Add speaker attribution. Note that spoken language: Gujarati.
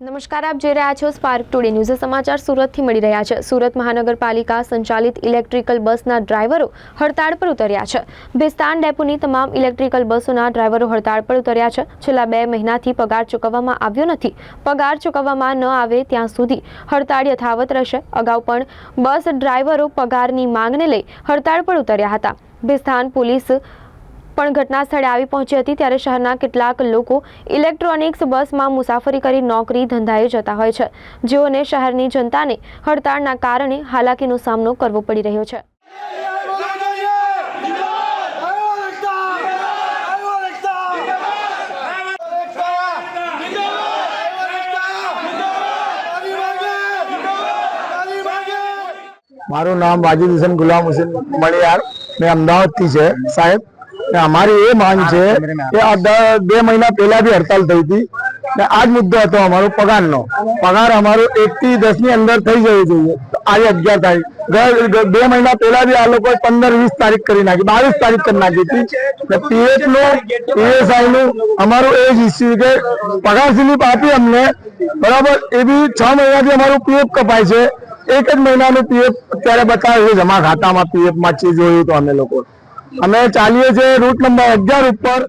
Speaker 1: નમસ્કાર, આપ જોઈ રહ્યા છો સ્પાર્ક ટુડે ન્યૂઝ સમાચાર સુરતથી મળી રહ્યા છે. સુરત મહાનગરપાલિકા સંચાલિત ઇલેક્ટ્રિકલ બસના ડ્રાઈવરો હડતાળ પર ઉતર્યા છે. ભેસ્તાન ડેપોની તમામ ઇલેક્ટ્રિકલ બસોના ડ્રાઈવરો હડતાળ પર ઉતર્યા છે. છેલ્લા બે મહિનાથી પગાર ચૂકવવામાં આવ્યો નથી. પગાર ચૂકવવામાં ન આવે ત્યાં સુધી હડતાળ યથાવત રહેશે. અગાઉ પણ બસ ડ્રાઈવરો પગારની માંગને લઈ હડતાળ પર ઉતર્યા હતા. ભેસ્તાન પોલીસ પણ ઘટના સ્થળે આવી પહોંચી હતી ત્યારે શહેરના કેટલાક લોકો ઇલેક્ટ્રોનિક્સ બસમાં મુસાફરી કરી નોકરી ધંધાએ જતા હોય છે. જેઓને શહેરની જનતાને હડતાળના કારણે હાલાકીનો સામનો કરવો પડી રહ્યો છે.
Speaker 2: મારું નામ વાજીદ હુસેન ગુલામ હુસેન મણિયાર. મેં અમદાવાદથી છે, સાહેબ. અમારી એ માંગ છે કે બે મહિના પહેલા બી હડતાલ થઈ હતી. આ જ મુદ્દો હતો અમારો પગારનો. પગાર અમારો એક થી દસની અંદર થઈ જવું જોઈએ આજે અગિયાર તારીખ. બે મહિના પહેલા બી આ લોકોએ પંદર વીસ તારીખ કરી નાખી. બાવીસ તારીખ કરી નાખી હતી. પીએફનું પીએસઆઈ નું અમારું એ જ ઇસ્યુ કે પગાર સ્લીપ આપી અમને. બરાબર? એ બી છ મહિનાથી અમારું પીએફ કપાય છે. એક જ મહિનાનું પીએફ અત્યારે બતાવે છે. જમા ખાતામાં પીએફમાં છે જોયું તો અમે લોકો. અમે ચાલીએ છીએ રૂટ નંબર અગિયાર ઉપર.